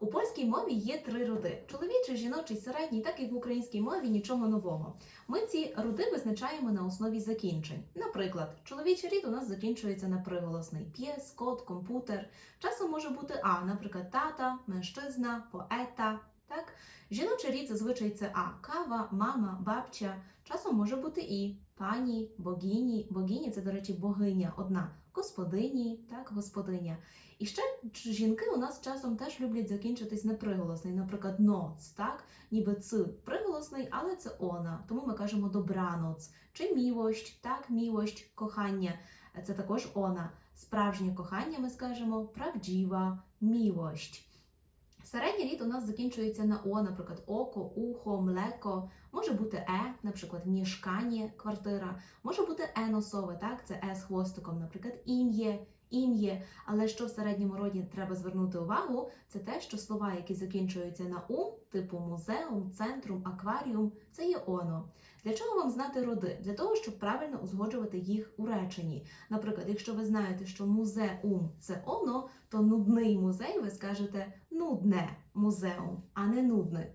У польській мові є три роди: чоловічий, жіночий, середній, так як в українській мові нічого нового. Ми ці роди визначаємо на основі закінчень. Наприклад, чоловічий рід у нас закінчується на приголосний п'єс, кот, комп'ютер. Часом може бути а, наприклад, тата, меншизна, поета. Жіночий рід зазвичай це а, кава, мама, бабча. Часом може бути і пані, богині. Богині це, до речі, богиня одна, господині, так, господиня. І ще жінки у нас часом теж люблять закінчитись на приголосний, наприклад, ноц, так? Ніби ц приголосний, але це она. Тому ми кажемо добраноц. Чи мілощ, так, мілощ, кохання. Це також она. Справжнє кохання ми скажемо правдіва, мілощ. Середній рід у нас закінчується на О, наприклад, око, ухо, млеко. Може бути е, наприклад, мішкання, квартира. Може бути еносове, так? Це е з хвостиком, наприклад, ім'є, ім'є. Але що в середньому роді треба звернути увагу, це те, що слова, які закінчуються на ум, типу музеум, центрум, акваріум, це є оно. Для чого вам знати роди? Для того, щоб правильно узгоджувати їх у реченні. Наприклад, якщо ви знаєте, що музеум це оно, то нудний музей ви скажете нудне музеум, а не нудне.